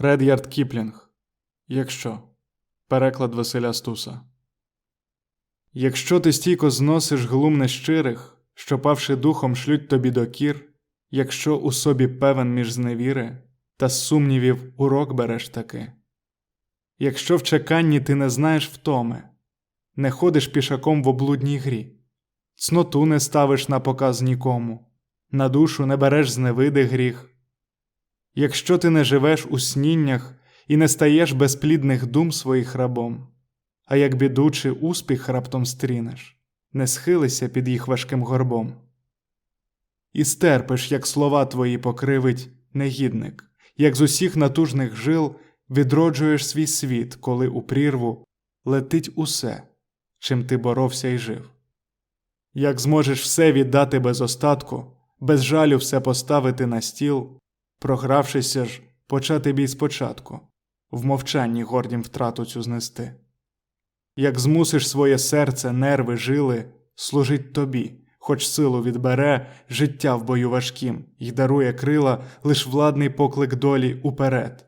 Ред'ярд Кіплінг. Якщо. Переклад Василя Стуса. Якщо ти стійко зносиш глум нещирих, що павши духом шлють тобі докір, якщо у собі певен між зневіри, та з сумнівів урок береш таки. Якщо в чеканні ти не знаєш втоми, не ходиш пішаком в облудній грі, цноту не ставиш на показ нікому, на душу не береш зневиди гріх. Якщо ти не живеш у сніннях і не стаєш безплідних дум своїх рабом, а як біду чи успіх раптом стрінеш, не схилися під їх важким горбом. І стерпиш, як слова твої покривить негідник, як з усіх натужних жил відроджуєш свій світ, коли у прірву летить усе, чим ти боровся і жив. Як зможеш все віддати без остатку, без жалю все поставити на стіл, програвшися ж, почати бій спочатку, в мовчанні гордім втрату цю знести. Як змусиш своє серце, нерви, жили служить тобі, хоч силу відбере життя в бою важким й дарує крила лиш владний поклик долі уперед.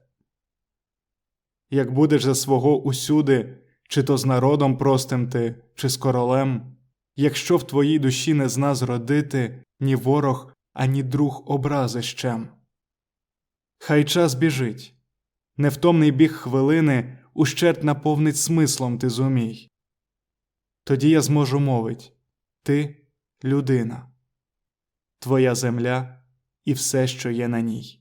Як будеш за свого усюди, чи то з народом простим ти, чи з королем, якщо в твоїй душі не зна зродити ні ворог, ані друг образи щем. Хай час біжить, невтомний біг хвилини ущерть наповнить смислом ти зумій. Тоді я зможу мовить ти людина, твоя земля і все, що є на ній.